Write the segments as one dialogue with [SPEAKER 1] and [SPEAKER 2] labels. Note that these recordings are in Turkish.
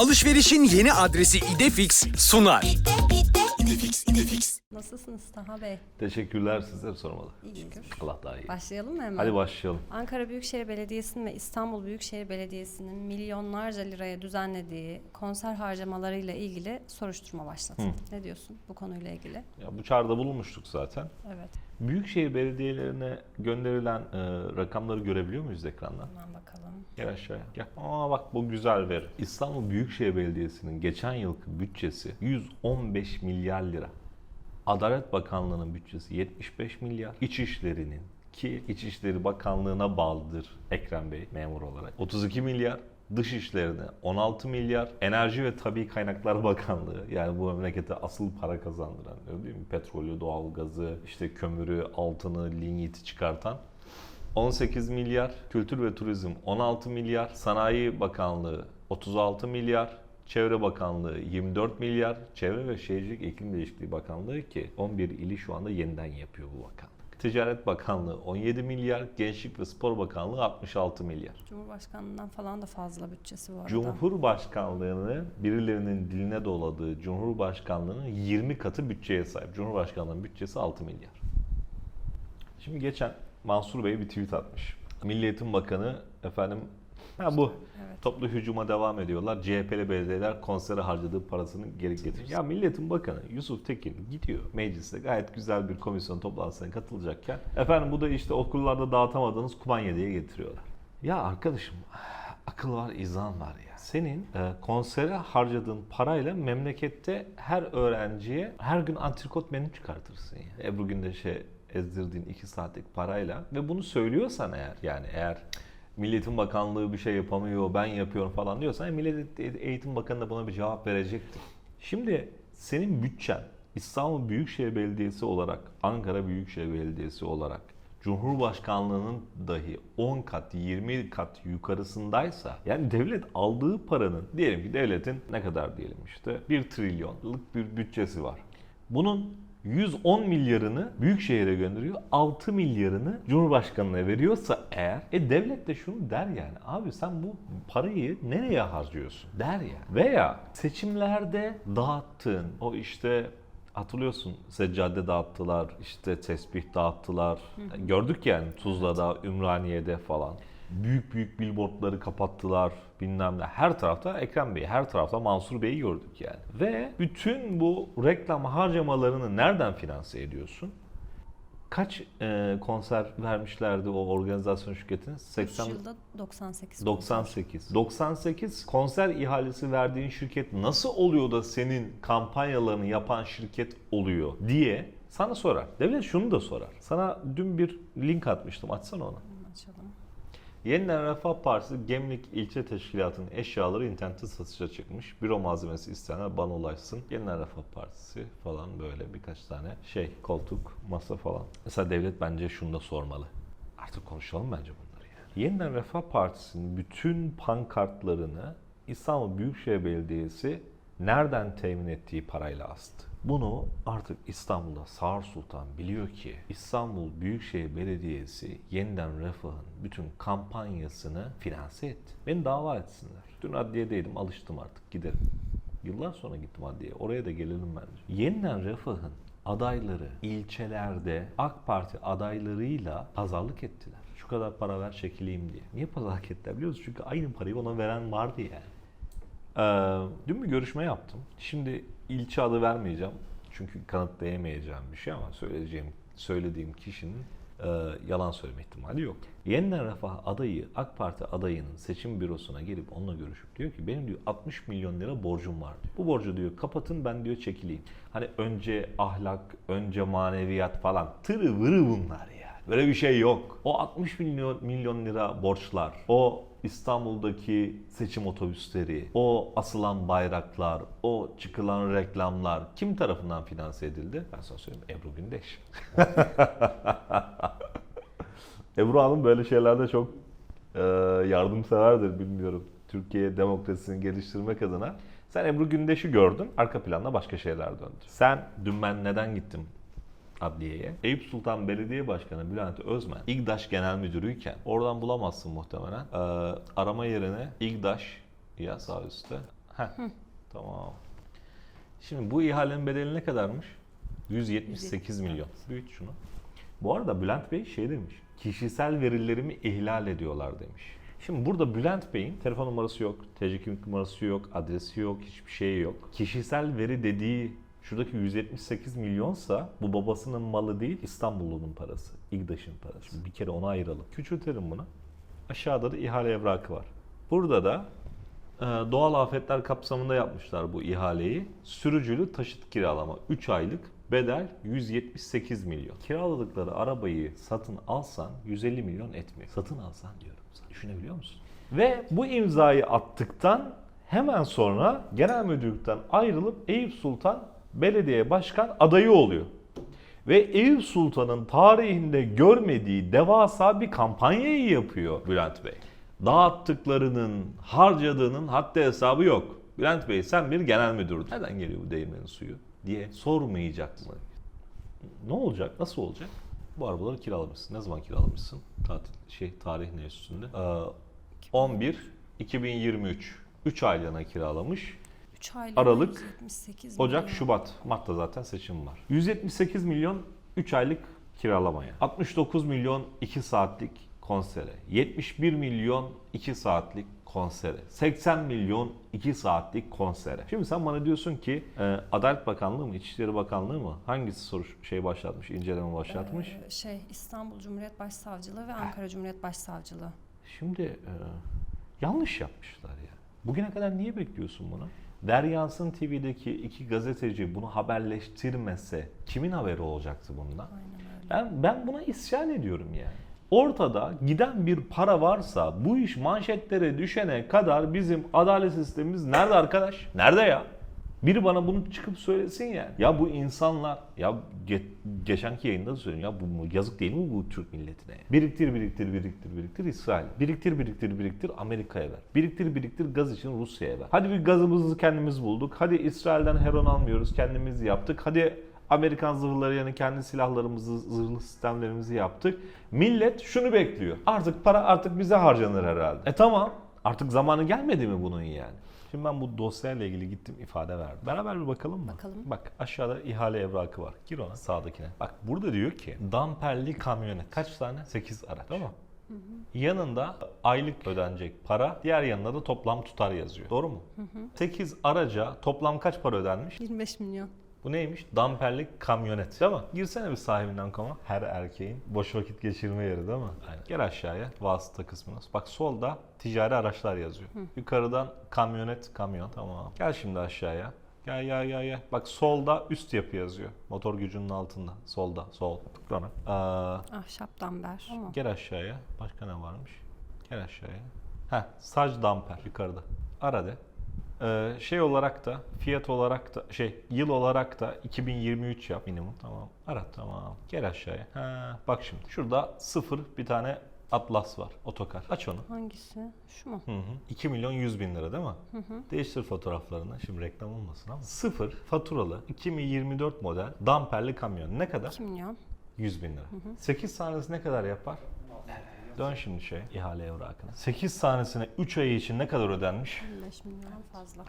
[SPEAKER 1] Alışverişin yeni adresi İdefix sunar.
[SPEAKER 2] Nasılsınız Taha Bey?
[SPEAKER 3] Teşekkürler sizlere sormalı.
[SPEAKER 2] İyi şükür.
[SPEAKER 3] Allah daha iyi.
[SPEAKER 2] Başlayalım mı hemen?
[SPEAKER 3] Hadi başlayalım.
[SPEAKER 2] Ankara Büyükşehir Belediyesi'nin ve İstanbul Büyükşehir Belediyesi'nin milyonlarca liraya düzenlediği konser harcamalarıyla ilgili soruşturma başlattı. Ne diyorsun bu konuyla ilgili?
[SPEAKER 3] Ya bu çağrıda bulunmuştuk zaten.
[SPEAKER 2] Evet,
[SPEAKER 3] Büyükşehir belediyelerine gönderilen e, rakamları görebiliyor muyuz ekrandan?
[SPEAKER 2] hemen bakalım.
[SPEAKER 3] Gel aşağıya. Gel. Aa bak bu güzel veri. İstanbul Büyükşehir Belediyesi'nin geçen yılki bütçesi 115 milyar lira. Adalet Bakanlığı'nın bütçesi 75 milyar. İçişleri'nin ki İçişleri Bakanlığı'na bağlıdır Ekrem Bey memur olarak. 32 milyar. Dışişlerine 16 milyar. Enerji ve Tabi Kaynaklar Bakanlığı yani bu memlekete asıl para kazandıran değil mi? Petrolü, doğalgazı, işte kömürü, altını, linyiti çıkartan 18 milyar, Kültür ve Turizm 16 milyar, Sanayi Bakanlığı 36 milyar, Çevre Bakanlığı 24 milyar, Çevre ve Şehircilik İklim Değişikliği Bakanlığı ki 11 ili şu anda yeniden yapıyor bu bakanlık. Ticaret Bakanlığı 17 milyar, Gençlik ve Spor Bakanlığı 66 milyar.
[SPEAKER 2] Cumhurbaşkanlığından falan da fazla bütçesi arada.
[SPEAKER 3] Cumhurbaşkanlığını birilerinin diline doladığı Cumhurbaşkanlığının 20 katı bütçeye sahip. Cumhurbaşkanlığının bütçesi 6 milyar. Şimdi geçen Mansur Bey bir tweet atmış. Milli Eğitim Bakanı efendim ha bu
[SPEAKER 2] Evet.
[SPEAKER 3] toplu hücuma devam ediyorlar. CHP'li belediyeler konsere harcadığı parasını geri getiriyor. Ya Milli Eğitim Bakanı Yusuf Tekin gidiyor mecliste gayet güzel bir komisyon toplantısına katılacakken efendim bu da işte okullarda dağıtamadığınız kumanya diye getiriyorlar. Ya arkadaşım akıl var, izan var ya. Senin e, konsere harcadığın parayla memlekette her öğrenciye her gün antrikot menü çıkartırsın ya. Ebru Gündeş'e ezdirdiğin 2 saatlik parayla ve bunu söylüyorsan eğer yani eğer Milli Eğitim Bakanlığı bir şey yapamıyor, ben yapıyorum falan diyorsan e, Milli Eğitim Bakanı da buna bir cevap verecektir. Şimdi senin bütçen İstanbul Büyükşehir Belediyesi olarak, Ankara Büyükşehir Belediyesi olarak Cumhurbaşkanlığının dahi 10 kat, 20 kat yukarısındaysa yani devlet aldığı paranın diyelim ki devletin ne kadar diyelim işte 1 trilyonluk bir bütçesi var. Bunun 110 milyarını Büyükşehir'e gönderiyor. 6 milyarını Cumhurbaşkanı'na veriyorsa eğer e devlet de şunu der yani abi sen bu parayı nereye harcıyorsun der ya. Veya seçimlerde dağıttığın o işte Hatırlıyorsun seccade dağıttılar, işte tesbih dağıttılar. Gördük yani Tuzla'da, Ümraniye'de falan. Büyük büyük billboardları kapattılar bilmem ne. Her tarafta Ekrem Bey, her tarafta Mansur Bey'i gördük yani. Ve bütün bu reklam harcamalarını nereden finanse ediyorsun? Kaç e, konser vermişlerdi o organizasyon şirketine? 80
[SPEAKER 2] 3 yılda 98.
[SPEAKER 3] 98. 98 konser ihalesi verdiğin şirket nasıl oluyor da senin kampanyalarını yapan şirket oluyor diye sana sorar. Devlet şunu da sorar. Sana dün bir link atmıştım. Açsana onu.
[SPEAKER 2] Açalım.
[SPEAKER 3] Yeniden Refah Partisi Gemlik İlçe Teşkilatı'nın eşyaları internette satışa çıkmış. Büro malzemesi isteyenler bana ulaşsın. Yeniden Refah Partisi falan böyle birkaç tane şey, koltuk, masa falan. Mesela devlet bence şunu da sormalı. Artık konuşalım bence bunları ya. Yeniden Refah Partisi'nin bütün pankartlarını İstanbul Büyükşehir Belediyesi nereden temin ettiği parayla astı. Bunu artık İstanbul'da Sağır Sultan biliyor ki İstanbul Büyükşehir Belediyesi yeniden refahın bütün kampanyasını finanse etti. Beni dava etsinler. Dün adliyedeydim alıştım artık giderim. Yıllar sonra gittim adliyeye. Oraya da gelelim bence. Yeniden refahın adayları ilçelerde AK Parti adaylarıyla pazarlık ettiler. Şu kadar para ver çekileyim diye. Niye pazarlık ettiler biliyor musunuz? Çünkü aynı parayı ona veren vardı yani. Ee, dün bir görüşme yaptım. Şimdi ilçe adı vermeyeceğim. Çünkü kanıtlayamayacağım bir şey ama söyleyeceğim söylediğim kişinin e, yalan söyleme ihtimali yok. Yeniden Refah adayı AK Parti adayının seçim bürosuna gelip onunla görüşüp diyor ki benim diyor 60 milyon lira borcum var diyor. Bu borcu diyor kapatın ben diyor çekileyim. Hani önce ahlak, önce maneviyat falan tırı vırı bunlar ya. Böyle bir şey yok. O 60 milyon milyon lira borçlar, o İstanbul'daki seçim otobüsleri, o asılan bayraklar, o çıkılan reklamlar kim tarafından finanse edildi? Ben sana söyleyeyim Ebru Gündeş. Ebru Hanım böyle şeylerde çok e, yardımseverdir bilmiyorum. Türkiye demokrasisini geliştirmek adına. Sen Ebru Gündeş'i gördün, arka planda başka şeyler döndü. Sen dün ben neden gittim adliyeye. Eyüp Sultan Belediye Başkanı Bülent Özmen, İGDAŞ Genel Müdürüyken oradan bulamazsın muhtemelen. Ee, arama yerine İGDAŞ ya sağ üstte. Heh. Tamam. Şimdi bu ihalenin bedeli ne kadarmış? 178 milyon. Büyüt şunu. Bu arada Bülent Bey şey demiş. Kişisel verilerimi ihlal ediyorlar demiş. Şimdi burada Bülent Bey'in telefon numarası yok, TC kimlik numarası yok, adresi yok, hiçbir şey yok. Kişisel veri dediği şuradaki 178 milyonsa bu babasının malı değil İstanbullu'nun parası. İgdaş'ın parası. Şimdi bir kere onu ayıralım. Küçültelim bunu. Aşağıda da ihale evrakı var. Burada da ee, doğal afetler kapsamında yapmışlar bu ihaleyi. Sürücülü taşıt kiralama 3 aylık bedel 178 milyon. Kiraladıkları arabayı satın alsan 150 milyon etmiyor. Satın alsan diyorum sana. Düşünebiliyor musun? Ve bu imzayı attıktan hemen sonra genel müdürlükten ayrılıp Eyüp Sultan Belediye Başkan adayı oluyor. Ve Eyüp Sultan'ın tarihinde görmediği devasa bir kampanyayı yapıyor Bülent Bey. Dağıttıklarının, harcadığının haddi hesabı yok. Bülent Bey sen bir genel müdürdün. Nereden geliyor bu değirmenin suyu diye sormayacak mı? Ne olacak? Nasıl olacak? Bu arabaları kiralamışsın. Ne zaman kiralamışsın? Tatil, şey, tarih ne üstünde? Ee, 11 2023. 3 aylığına kiralamış.
[SPEAKER 2] 3 aylık
[SPEAKER 3] Aralık,
[SPEAKER 2] 178
[SPEAKER 3] Ocak,
[SPEAKER 2] milyon.
[SPEAKER 3] Şubat, Mart'ta zaten seçim var. 178 milyon 3 aylık kiralamaya. 69 milyon 2 saatlik konsere. 71 milyon 2 saatlik konsere. 80 milyon 2 saatlik konsere. Şimdi sen bana diyorsun ki e, Adalet Bakanlığı mı, İçişleri Bakanlığı mı? Hangisi soru şey başlatmış, inceleme başlatmış?
[SPEAKER 2] Ee, şey İstanbul Cumhuriyet Başsavcılığı ve Ankara Cumhuriyet Başsavcılığı.
[SPEAKER 3] Şimdi e, yanlış yapmışlar ya. Bugüne kadar niye bekliyorsun bunu? Deryansın TV'deki iki gazeteci bunu haberleştirmese kimin haberi olacaktı bundan? Ben ben buna isyan ediyorum yani. Ortada giden bir para varsa bu iş manşetlere düşene kadar bizim adalet sistemimiz nerede arkadaş? Nerede ya? Biri bana bunu çıkıp söylesin yani. Ya bu insanlar, ya ge- geçenki yayında da söyledim ya bu yazık değil mi bu Türk milletine? Biriktir, biriktir, biriktir, biriktir İsrail. Biriktir, biriktir, biriktir Amerika'ya ver. Biriktir, biriktir gaz için Rusya'ya ver. Hadi bir gazımızı kendimiz bulduk. Hadi İsrail'den heron almıyoruz, kendimiz yaptık. Hadi Amerikan zırhları yani kendi silahlarımızı, zırhlı sistemlerimizi yaptık. Millet şunu bekliyor. Artık para artık bize harcanır herhalde. E tamam. Artık zamanı gelmedi mi bunun yani? Şimdi ben bu dosyayla ilgili gittim ifade verdim. Beraber bir bakalım mı?
[SPEAKER 2] Bakalım.
[SPEAKER 3] Bak aşağıda ihale evrakı var. Gir ona sağdakine. Bak burada diyor ki damperli kamyonet. Kaç tane? 8 araç. Tamam mı? Yanında aylık ödenecek para, diğer yanında da toplam tutar yazıyor. Doğru mu? 8 araca toplam kaç para ödenmiş?
[SPEAKER 2] 25 milyon.
[SPEAKER 3] Bu neymiş? Damperli kamyonet. Değil mi? Girsene bir sahibinden koma. Her erkeğin boş vakit geçirme yeri değil mi? Aynen. Gel aşağıya vasıta kısmına. Bak solda ticari araçlar yazıyor. Yukarıdan kamyonet, kamyon. Tamam. Gel şimdi aşağıya. Gel gel gel gel. Bak solda üst yapı yazıyor. Motor gücünün altında. Solda. Sol. Tıkla ona. Aa,
[SPEAKER 2] Ahşap damber.
[SPEAKER 3] Gel aşağıya. Başka ne varmış? Gel aşağıya. Heh, sac damper yukarıda. Ara de. Ee, şey olarak da, fiyat olarak da, şey yıl olarak da 2023 yap minimum. Tamam. Ara tamam. Gel aşağıya. Ha, bak şimdi. Şurada sıfır bir tane Atlas var. Otokar. Aç onu.
[SPEAKER 2] hangisi? Şu mu?
[SPEAKER 3] Hı hı. 2 milyon 100 bin lira değil mi? Değiştir fotoğraflarını. Şimdi reklam olmasın ama. Sıfır faturalı 2024 model damperli kamyon. Ne kadar?
[SPEAKER 2] 2 milyon.
[SPEAKER 3] 100 bin lira. 8 saniyesi ne kadar yapar? Dön şimdi şey ihale evrakına. 8 sahnesine 3 ay için ne kadar ödenmiş?
[SPEAKER 2] 25 milyon fazla.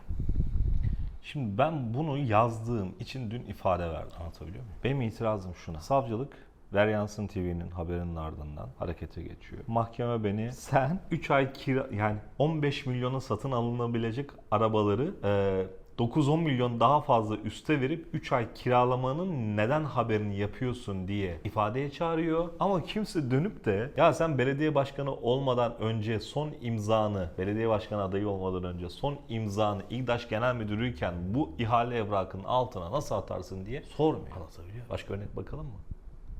[SPEAKER 3] Şimdi ben bunu yazdığım için dün ifade verdim. Anlatabiliyor muyum? Benim itirazım şuna. Savcılık Veryansın TV'nin haberinin ardından harekete geçiyor. Mahkeme beni sen 3 ay kira yani 15 milyona satın alınabilecek arabaları e, 9-10 milyon daha fazla üste verip 3 ay kiralamanın neden haberini yapıyorsun diye ifadeye çağırıyor. Ama kimse dönüp de ya sen belediye başkanı olmadan önce son imzanı, belediye başkanı adayı olmadan önce son imzanı İGDAŞ Genel Müdürüyken bu ihale evrakının altına nasıl atarsın diye sormuyor. Anlatabiliyor. Başka örnek bakalım mı?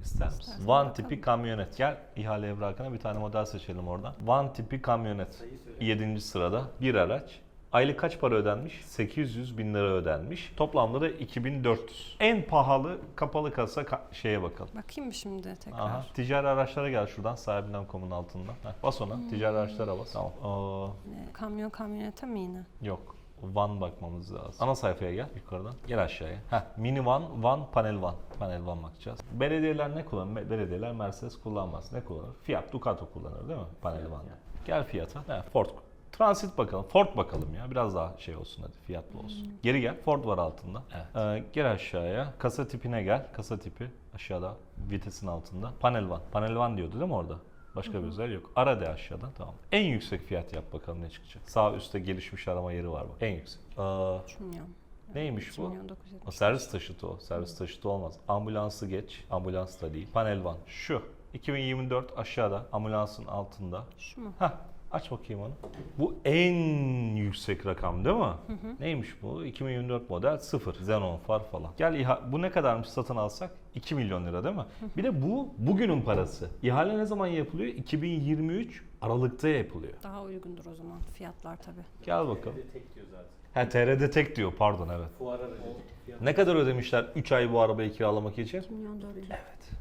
[SPEAKER 3] İster misin?
[SPEAKER 2] İstersen
[SPEAKER 3] Van
[SPEAKER 2] bakalım.
[SPEAKER 3] tipi kamyonet. Gel ihale evrakına bir tane model seçelim oradan. Van tipi kamyonet. 7. sırada bir araç. Aylık kaç para ödenmiş? 800 bin lira ödenmiş. Toplamda da 2400. En pahalı kapalı kasa ka- şeye bakalım.
[SPEAKER 2] Bakayım mı şimdi tekrar?
[SPEAKER 3] Aha. Ticari araçlara gel şuradan sahibinden komun altından. Heh, bas ona. Ticari araçlara bas. Tamam. Aa,
[SPEAKER 2] Ne, kamyon kamyonete mi yine?
[SPEAKER 3] yok. Van bakmamız lazım. Ana sayfaya gel yukarıdan. Gel aşağıya. Heh, mini van, van, panel van. Panel van bakacağız. Belediyeler ne kullanır? Belediyeler Mercedes kullanmaz. Ne kullanır? Fiat Ducato kullanır değil mi? Panel van. Gel fiyata. He, Ford Transit bakalım. Ford bakalım ya. Biraz daha şey olsun hadi fiyatlı olsun. Geri gel. Ford var altında. Ee, gel aşağıya. Kasa tipine gel. Kasa tipi aşağıda. Vitesin altında. Panel van. Panel van diyordu değil mi orada? Başka bir özel yok. Ara de aşağıda. Tamam. En yüksek fiyat yap bakalım ne çıkacak. Sağ üstte gelişmiş arama yeri var bak. En yüksek. Aa,
[SPEAKER 2] 3 milyon.
[SPEAKER 3] neymiş
[SPEAKER 2] 3
[SPEAKER 3] bu?
[SPEAKER 2] milyon 970.
[SPEAKER 3] O servis taşıtı o. Servis taşıtı olmaz. Ambulansı geç. Ambulans da değil. Panel van. Şu. 2024 aşağıda. Ambulansın altında.
[SPEAKER 2] Şu mu?
[SPEAKER 3] Hah. Aç bakayım onu. Bu en yüksek rakam değil mi? Neymiş bu? 2024 model 0. Xenon far falan. Gel iha- bu ne kadarmış satın alsak? 2 milyon lira değil mi? Bir de bu bugünün parası. İhale ne zaman yapılıyor? 2023 Aralık'ta yapılıyor.
[SPEAKER 2] Daha uygundur o zaman fiyatlar tabii.
[SPEAKER 3] Gel bakalım.
[SPEAKER 4] tek diyor zaten.
[SPEAKER 3] Ha TR'de tek diyor pardon evet.
[SPEAKER 4] Fuar aracı.
[SPEAKER 3] Ne kadar ödemişler 3 ay bu arabayı kiralamak için?
[SPEAKER 2] 2 milyon 400.
[SPEAKER 3] Evet.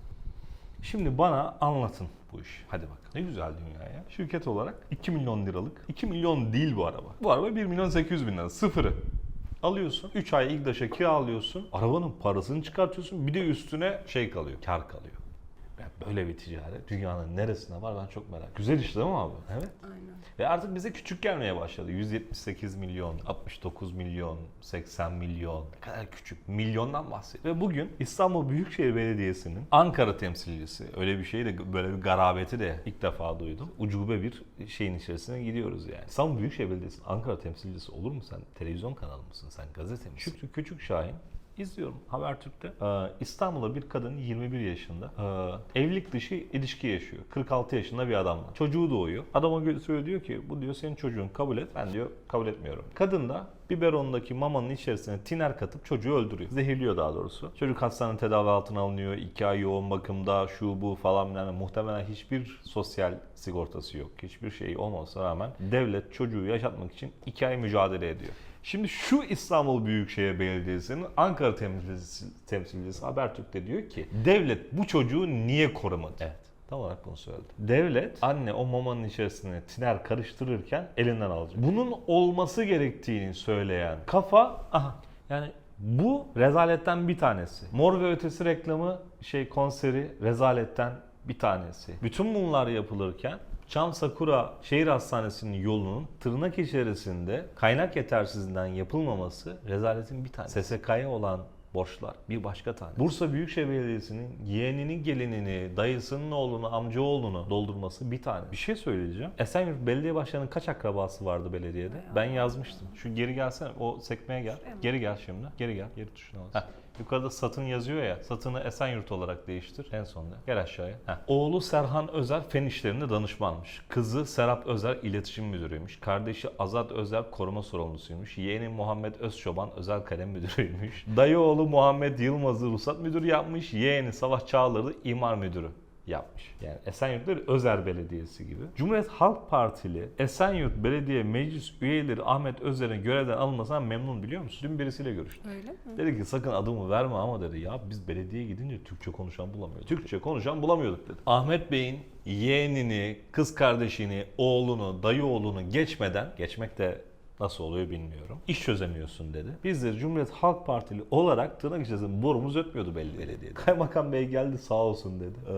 [SPEAKER 3] Şimdi bana anlatın bu iş. Hadi bak. Ne güzel dünya ya. Şirket olarak 2 milyon liralık. 2 milyon değil bu araba. Bu araba 1 milyon 800 bin lira. Sıfırı. Alıyorsun. 3 ay ilk daşa kiralıyorsun. Arabanın parasını çıkartıyorsun. Bir de üstüne şey kalıyor. Kar kalıyor. Böyle bir ticaret dünyanın neresinde var ben çok merak Güzel iş değil mi abi? Evet.
[SPEAKER 2] Aynen.
[SPEAKER 3] Ve artık bize küçük gelmeye başladı. 178 milyon, 69 milyon, 80 milyon. Ne kadar küçük. Milyondan bahsediyor. Ve bugün İstanbul Büyükşehir Belediyesi'nin Ankara temsilcisi, öyle bir şey de böyle bir garabeti de ilk defa duydum. Ucube bir şeyin içerisine gidiyoruz yani. İstanbul Büyükşehir Belediyesi'nin Ankara temsilcisi olur mu sen? Televizyon kanalı mısın sen? Gazete misin? Küçük, küçük Şahin İzliyorum Habertürk'te. Ee, İstanbul'da bir kadın 21 yaşında ee, evlilik dışı ilişki yaşıyor. 46 yaşında bir adamla. Çocuğu doğuyor. Adama götürüyor diyor ki bu diyor senin çocuğun kabul et. Ben diyor kabul etmiyorum. Kadın da biberondaki mamanın içerisine tiner katıp çocuğu öldürüyor. Zehirliyor daha doğrusu. Çocuk hastane tedavi altına alınıyor. 2 ay yoğun bakımda şu bu falan yani muhtemelen hiçbir sosyal sigortası yok. Hiçbir şey olmasına rağmen devlet çocuğu yaşatmak için 2 ay mücadele ediyor. Şimdi şu İstanbul Büyükşehir Belediyesi'nin Ankara temsilcisi, temsilcisi Habertürk'te diyor ki devlet bu çocuğu niye korumadı? Evet. Tam olarak bunu söyledi. Devlet anne o mamanın içerisine tiner karıştırırken elinden alacak. Bunun olması gerektiğini söyleyen kafa aha yani bu rezaletten bir tanesi. Mor ve Ötesi reklamı şey konseri rezaletten bir tanesi. Bütün bunlar yapılırken Çam Sakura Şehir Hastanesi'nin yolunun tırnak içerisinde kaynak yetersizliğinden yapılmaması rezaletin bir tanesi. SSK'ya olan borçlar bir başka tane. Bursa Büyükşehir Belediyesi'nin yeğenini, gelinini, dayısının oğlunu, amca oğlunu doldurması bir tane. Bir şey söyleyeceğim. Esenyurt Belediye Başkanı'nın kaç akrabası vardı belediyede? Ben yazmıştım. Şu geri gelsene. O sekmeye gel. Geri gel şimdi. Geri gel. Geri tuşuna bas. Yukarıda satın yazıyor ya. Satını Esenyurt olarak değiştir. En sonunda. Gel aşağıya. Heh. Oğlu Serhan Özer fen işlerinde danışmanmış. Kızı Serap Özer iletişim müdürüymüş. Kardeşi Azat Özer koruma sorumlusuymuş. Yeğeni Muhammed Özçoban özel kalem müdürüymüş. Dayı oğlu Muhammed Yılmaz'ı ruhsat müdürü yapmış. Yeğeni Savaş Çağlar'ı imar müdürü yapmış. Yani Esenyurt'ta Özer Belediyesi gibi. Cumhuriyet Halk Partili Esenyurt Belediye Meclis üyeleri Ahmet Özer'in görevden alınmasından memnun biliyor musun? Dün birisiyle görüştüm.
[SPEAKER 2] Öyle mi?
[SPEAKER 3] Dedi ki sakın adımı verme ama dedi ya biz belediyeye gidince Türkçe konuşan bulamıyorduk. Türkçe konuşan bulamıyorduk dedi. Ahmet Bey'in yeğenini, kız kardeşini, oğlunu, dayı oğlunu geçmeden, geçmek de nasıl oluyor bilmiyorum. İş çözemiyorsun dedi. Biz de Cumhuriyet Halk Partili olarak tırnak içerisinde borumuz ötmüyordu belli belediyede. Kaymakam Bey geldi sağ olsun dedi. Ee,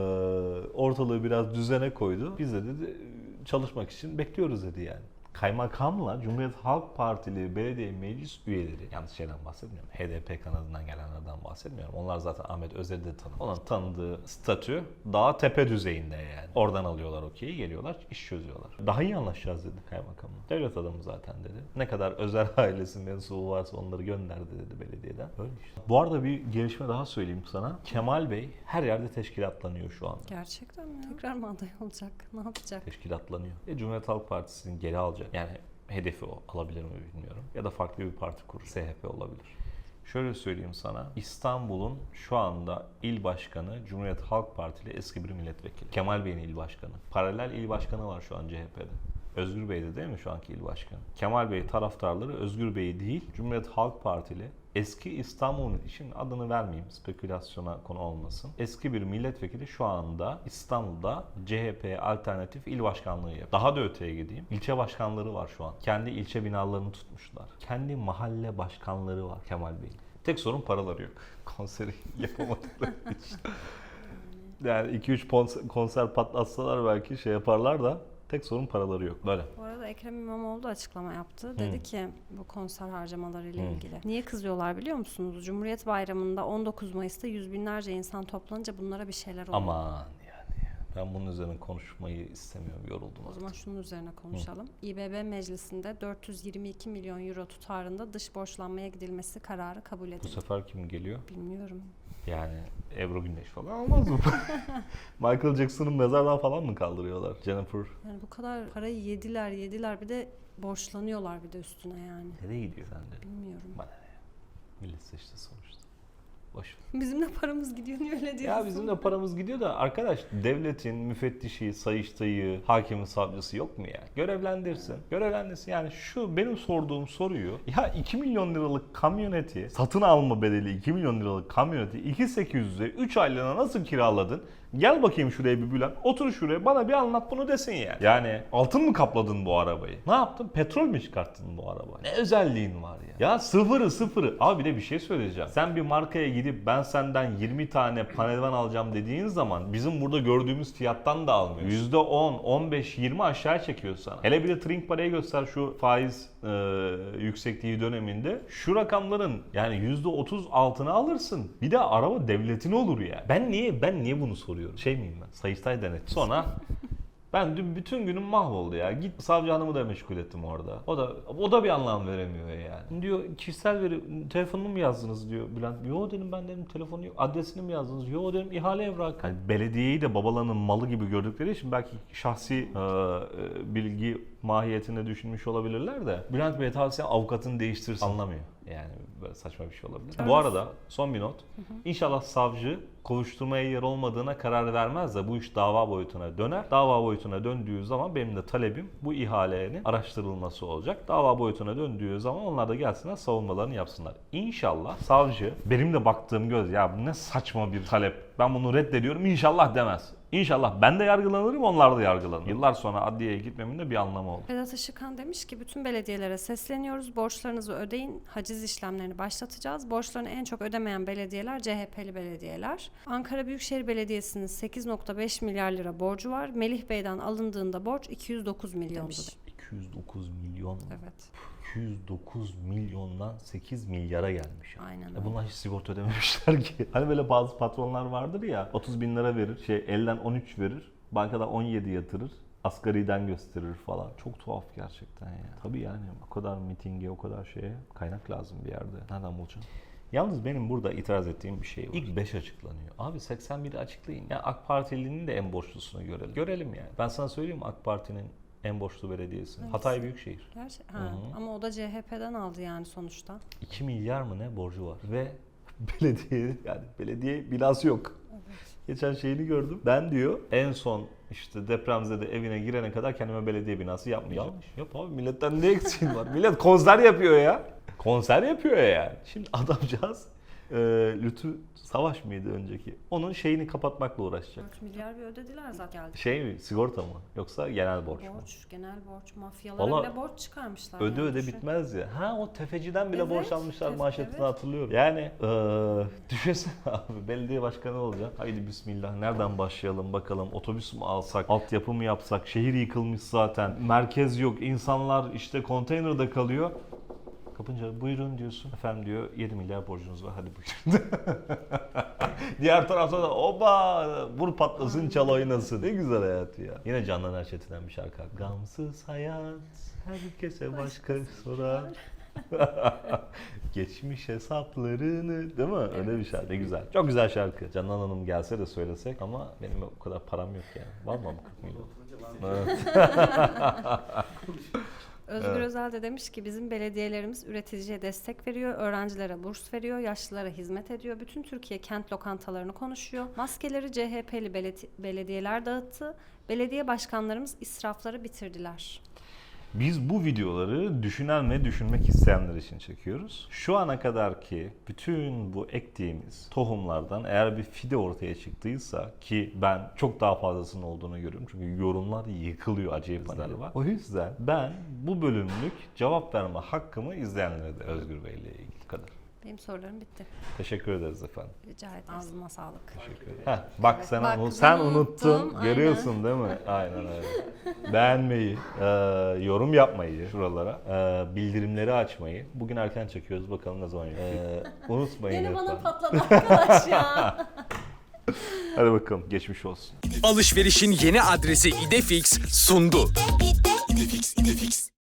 [SPEAKER 3] ortalığı biraz düzene koydu. Biz de dedi çalışmak için bekliyoruz dedi yani kaymakamla Cumhuriyet Halk Partili belediye meclis üyeleri yanlış şeyden bahsetmiyorum. HDP kanadından gelenlerden bahsetmiyorum. Onlar zaten Ahmet Özer'i de tanıyor. Onun tanıdığı statü daha tepe düzeyinde yani. Oradan alıyorlar okeyi geliyorlar iş çözüyorlar. Daha iyi anlaşacağız dedi kaymakamla. Devlet adamı zaten dedi. Ne kadar Özer ailesi mensubu varsa onları gönderdi dedi belediyeden. Öyle işte. Bu arada bir gelişme daha söyleyeyim sana. Kemal Bey her yerde teşkilatlanıyor şu anda.
[SPEAKER 2] Gerçekten mi? Tekrar mı aday olacak? Ne yapacak?
[SPEAKER 3] teşkilatlanıyor. Ve Cumhuriyet Halk Partisi'ni geri alacak. Yani hedefi o. Alabilir mi bilmiyorum. Ya da farklı bir parti kurur. SHP olabilir. Şöyle söyleyeyim sana. İstanbul'un şu anda il başkanı Cumhuriyet Halk Partili eski bir milletvekili. Kemal Bey'in il başkanı. Paralel il başkanı var şu an CHP'de. Özgür Bey'de değil mi şu anki il başkanı? Kemal Bey taraftarları Özgür Bey değil, Cumhuriyet Halk Partili eski İstanbul'un şimdi adını vermeyeyim spekülasyona konu olmasın. Eski bir milletvekili şu anda İstanbul'da CHP alternatif il başkanlığı yapıyor. Daha da öteye gideyim. İlçe başkanları var şu an. Kendi ilçe binalarını tutmuşlar. Kendi mahalle başkanları var Kemal Bey'in. Tek sorun paraları yok. Konseri yapamadıkları için. Yani 2-3 konser patlatsalar belki şey yaparlar da Tek sorun paraları yok. Böyle.
[SPEAKER 2] Bu arada Ekrem İmamoğlu da açıklama yaptı. Dedi ki bu konser harcamalarıyla
[SPEAKER 3] Hı.
[SPEAKER 2] ilgili. Niye kızıyorlar biliyor musunuz? Cumhuriyet Bayramı'nda 19 Mayıs'ta yüz binlerce insan toplanınca bunlara bir şeyler oluyor.
[SPEAKER 3] Aman yani. Ben bunun üzerine konuşmayı istemiyorum. Yoruldum
[SPEAKER 2] O
[SPEAKER 3] artık.
[SPEAKER 2] zaman şunun üzerine konuşalım. İBB Meclisi'nde 422 milyon euro tutarında dış borçlanmaya gidilmesi kararı kabul
[SPEAKER 3] Bu
[SPEAKER 2] edildi.
[SPEAKER 3] sefer kim geliyor?
[SPEAKER 2] Bilmiyorum.
[SPEAKER 3] Yani Ebru Gündeş falan olmaz mı? Michael Jackson'ın mezardan falan mı kaldırıyorlar? Jennifer
[SPEAKER 2] Yani bu kadar parayı yediler yediler bir de borçlanıyorlar bir de üstüne yani.
[SPEAKER 3] nereye gidiyor sence?
[SPEAKER 2] Bilmiyorum.
[SPEAKER 3] Bana ne? Millet seçti sonuçta. Boş.
[SPEAKER 2] Bizim de paramız gidiyor niye öyle diyorsun?
[SPEAKER 3] Ya bizim de paramız gidiyor da arkadaş devletin müfettişi, sayıştayı, hakimi, savcısı yok mu ya? Görevlendirsin. Görevlendirsin. Yani şu benim sorduğum soruyu ya 2 milyon liralık kamyoneti satın alma bedeli 2 milyon liralık kamyoneti 2800'e 3 aylığına nasıl kiraladın? Gel bakayım şuraya bir Bülent. Otur şuraya bana bir anlat bunu desin yani. Yani altın mı kapladın bu arabayı? Ne yaptın? Petrol mü çıkarttın bu araba? Ne özelliğin var ya? Ya sıfırı sıfırı. Abi bir de bir şey söyleyeceğim. Sen bir markaya gidip ben senden 20 tane panelvan alacağım dediğin zaman bizim burada gördüğümüz fiyattan da almıyorsun. %10, 15, 20 aşağı çekiyor sana. Hele bir de trink parayı göster şu faiz e, yüksekliği döneminde. Şu rakamların yani %30 altına alırsın. Bir de araba devletin olur ya. Ben niye ben niye bunu soruyorum? Şey miyim ben? Sayıştay denet. Sonra ben dün bütün günüm mahvoldu ya. Git savcı hanımı da meşgul ettim orada. O da o da bir anlam veremiyor yani. Diyor kişisel veri telefonunu mu yazdınız diyor Bülent. Yo dedim ben dedim telefonu yok. Adresini mi yazdınız? Yo dedim ihale evrak. Hani belediyeyi de babalarının malı gibi gördükleri için belki şahsi e, e, bilgi mahiyetinde düşünmüş olabilirler de. Bülent Bey tavsiye avukatını değiştirsin. Anlamıyor. Yani böyle saçma bir şey olabilir. Bu arada son bir not. İnşallah savcı kovuşturmaya yer olmadığına karar vermez de bu iş dava boyutuna döner. Dava boyutuna döndüğü zaman benim de talebim bu ihalenin araştırılması olacak. Dava boyutuna döndüğü zaman onlar da gelsinler savunmalarını yapsınlar. İnşallah savcı benim de baktığım göz ya bu ne saçma bir talep. Ben bunu reddediyorum inşallah demez. İnşallah ben de yargılanırım onlar da yargılanır. Yıllar sonra adliyeye gitmemin de bir anlamı olur.
[SPEAKER 2] Vedat Işıkhan demiş ki bütün belediyelere sesleniyoruz. Borçlarınızı ödeyin. Haciz işlemlerini başlatacağız. Borçlarını en çok ödemeyen belediyeler CHP'li belediyeler. Ankara Büyükşehir Belediyesi'nin 8.5 milyar lira borcu var. Melih Bey'den alındığında borç 209 milyondu.
[SPEAKER 3] Demiş. 209 milyon.
[SPEAKER 2] Evet.
[SPEAKER 3] 209 milyondan 8 milyara gelmiş. yani.
[SPEAKER 2] Aynen
[SPEAKER 3] E
[SPEAKER 2] öyle.
[SPEAKER 3] bunlar hiç sigorta ödememişler ki. Hani böyle bazı patronlar vardır ya 30 bin lira verir şey elden 13 verir bankada 17 yatırır asgariden gösterir falan. Çok tuhaf gerçekten ya. Tabii yani o kadar mitinge o kadar şeye kaynak lazım bir yerde. Nereden bulacağım? Yalnız benim burada itiraz ettiğim bir şey var. İlk 5 açıklanıyor. Abi 81'i açıklayın. Yani AK Partili'nin de en borçlusunu görelim. Görelim yani. Ben sana söyleyeyim mi AK Parti'nin en borçlu belediyesi? Hatay Büyükşehir.
[SPEAKER 2] Gerçi, ha, ama o da CHP'den aldı yani sonuçta.
[SPEAKER 3] 2 milyar mı ne borcu var ve belediye yani belediye binası yok. Geçen şeyini gördüm. Ben diyor en son işte depremzede evine girene kadar kendime belediye binası yapmayacağım. Yanlış. Yap abi milletten ne eksiğin var? Millet konser yapıyor ya. Konser yapıyor ya yani. Şimdi adamcağız e, Lütfü Savaş mıydı önceki? Onun şeyini kapatmakla uğraşacak.
[SPEAKER 2] 4 milyar bir ödediler zaten geldi.
[SPEAKER 3] Şey mi? Sigorta mı? Yoksa genel borç mu?
[SPEAKER 2] Borç, genel borç, mafyalara
[SPEAKER 3] Vallahi
[SPEAKER 2] bile borç çıkarmışlar.
[SPEAKER 3] Öde
[SPEAKER 2] yani.
[SPEAKER 3] öde
[SPEAKER 2] Düşün.
[SPEAKER 3] bitmez ya. Ha o tefeciden bile
[SPEAKER 2] Evet,
[SPEAKER 3] borç almışlar
[SPEAKER 2] tef-
[SPEAKER 3] manşetini
[SPEAKER 2] evet.
[SPEAKER 3] hatırlıyorum. Yani eee düşünsene abi belediye başkanı olacak. Haydi bismillah nereden başlayalım bakalım. Otobüs mü alsak, altyapı mı yapsak, şehir yıkılmış zaten. Merkez yok, insanlar işte konteynerde kalıyor. Kapınca buyurun diyorsun. Efendim diyor 7 milyar borcunuz var hadi buyurun. Diğer tarafta da oba vur patlasın çal oynasın. Ne güzel hayat ya. Yine Candan Erçetin'den bir şarkı. Gamsız hayat herkese başka sorar. Geçmiş hesaplarını değil mi? Öyle bir şarkı. Ne güzel. Çok güzel şarkı. Canan Hanım gelse de söylesek ama benim o kadar param yok yani. Var mı bu 40 milyon? Evet.
[SPEAKER 2] Özgür
[SPEAKER 3] Evet.
[SPEAKER 2] Özel de demiş ki bizim belediyelerimiz üreticiye destek veriyor, öğrencilere burs veriyor, yaşlılara hizmet ediyor. Bütün Türkiye kent lokantalarını konuşuyor. Maskeleri CHP'li beledi- belediyeler dağıttı. Belediye başkanlarımız israfları bitirdiler.
[SPEAKER 3] Biz bu videoları düşünen ve düşünmek isteyenler için çekiyoruz. Şu ana kadar ki bütün bu ektiğimiz tohumlardan eğer bir fide ortaya çıktıysa ki ben çok daha fazlasının olduğunu görüyorum. Çünkü yorumlar yıkılıyor acayip panel var. O yüzden ben bu bölümlük cevap verme hakkımı izleyenlere de Özgür Bey ile ilgili.
[SPEAKER 2] Benim sorularım bitti.
[SPEAKER 3] Teşekkür ederiz efendim.
[SPEAKER 2] Rica ederim. Ağzına sağlık.
[SPEAKER 3] Teşekkür ederim. Heh, bak sen,
[SPEAKER 2] Bak, ben
[SPEAKER 3] sen
[SPEAKER 2] unuttum,
[SPEAKER 3] unuttun.
[SPEAKER 2] aynen.
[SPEAKER 3] Görüyorsun değil mi? Aynen öyle. Beğenmeyi, e, yorum yapmayı şuralara, e, bildirimleri açmayı. Bugün erken çekiyoruz. Bakalım ne zaman yapacağız. E, unutmayın
[SPEAKER 2] Yine bana
[SPEAKER 3] lütfen.
[SPEAKER 2] patladı arkadaş ya.
[SPEAKER 3] Hadi bakalım geçmiş olsun.
[SPEAKER 1] Alışverişin yeni adresi İdefix sundu.
[SPEAKER 5] İdefix, İdefix.